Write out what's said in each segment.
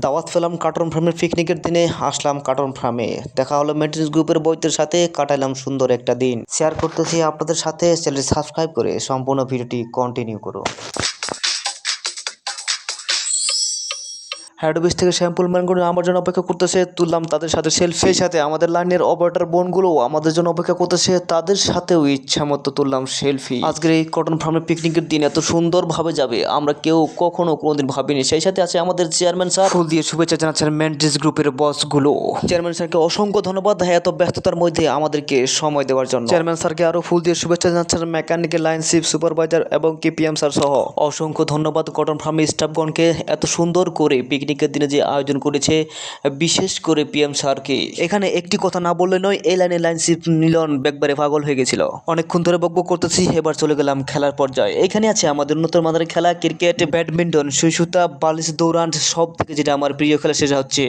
দাওয়াত পেলাম কার্টন ফার্মের পিকনিকের দিনে, আসলাম কার্টন ফার্মে। দেখা হলো মেট্রিক্স গ্রুপের বইদের সাথে, কাটাইলাম সুন্দর একটা দিন। শেয়ার করতেছি আপনাদের সাথে চ্যানেল সাবস্ক্রাইব করে সম্পূর্ণ ভিডিওটি কন্টিনিউ করো অফিস থেকে শ্যাম্পুল ম্যানগুলো আমার জন্য অপেক্ষা করতেছে, তুললাম তাদের সাথে সেলফি সাথে, আমাদের লাইনের অপারেটর বোনগুলো আমাদের জন্য অপেক্ষা করতেছে, তাদের সাথেও ইচ্ছা মতো তুললাম সেলফি। আজকের এই কটন ফার্মের পিকনিকের দিন এত সুন্দরভাবে যাবে, আমরা কেউ কখনো কোনোদিন ভাবিনি। সেই সাথে আছে আমাদের চেয়ারম্যান স্যার ফুল দিয়ে শুভেচ্ছা জানাচ্ছেন ম্যান্ডিস গ্রুপের বসগুলো চেয়ারম্যান স্যারকে অসংখ্য ধন্যবাদ। হ্যাঁ এত ব্যস্ততার মধ্যে আমাদেরকে সময় দেওয়ার জন্য। চেয়ারম্যান স্যারকে আরও ফুল দিয়ে শুভেচ্ছা জানাচ্ছেন মেকানিক্যাল লাইন চিফ সুপারভাইজার এবং কেপিএম স্যার সহ। অসংখ্য ধন্যবাদ কটন ফার্মের স্টাফগণকে এত সুন্দর করে পিকনিকের দিনে যে আয়োজন করেছে, বিশেষ করে পিএম স্যারকে। এখানে একটি কথা না বললে নয়, এই লাইনে লাইন চিফ মিলন একবারে পাগল হয়ে গেছিল। অনেকক্ষণ ধরে বকবক করতেছি, এবার চলে গেলাম খেলার পর্যায়ে। এখানে আছে আমাদের উন্নত মাদারের খেলা, ক্রিকেট, ব্যাডমিন্টন সুইসুতা বালিশ, দৌড়ান সব থেকে যেটা আমার প্রিয় খেলা সেটা হচ্ছে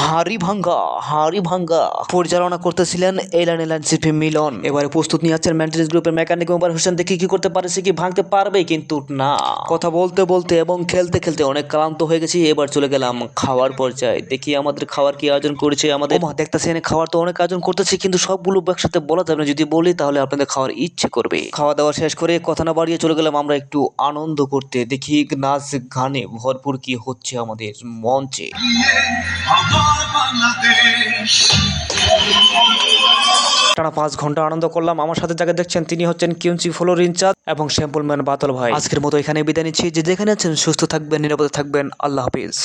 হাড়ি ভাঙ্গা হাড়ি ভাঙ্গা পরিচালনা করতেছিলেন এই লাইনে লাইন চিফ মিলন। এবারে প্রস্তুত নিয়ে আছেন মেন্টেন্স গ্রুপের মেকানিক মোবাইল হোসেন। দেখি কি করতে পারে, সে কি ভাঙতে পারবে? কিন্তু না। কথা বলতে বলতে এবং খেলতে খেলতে অনেক ক্লান্ত হয়ে গেছি, এবার চলে গেলাম খাওয়ার পর্যায়ে। দেখি আমাদের খাওয়ার কি আয়োজন করেছে আমাদের। ওমা, দেখতেছি এখানে খাওয়ার তো অনেক আয়োজন করতেছে কিন্তু সবগুলো একসাথে বলা যাবে না। যদি বলি তাহলে আপনাদের খাওয়ার ইচ্ছে করবে। খাওয়া দাওয়া শেষ করে কথা না বাড়িয়ে চলে গেলাম আমরা একটু আনন্দ করতে। দেখি নাচ গানে ভরপুর কি হচ্ছে আমাদের মঞ্চে। টানা পাঁচ ঘণ্টা আনন্দ করলাম। আমার সাথে যাকে দেখছেন তিনি হচ্ছেন কিউনচি ফ্লোর ইনচার্জ এবং শ্যাম্পুল ম্যান বাতল ভাই। আজকের মতো এখানে বিদায় নিচ্ছি। যে যেখানে আছেন সুস্থ থাকবেন নিরাপদে থাকবেন। আল্লাহ হাফিজ।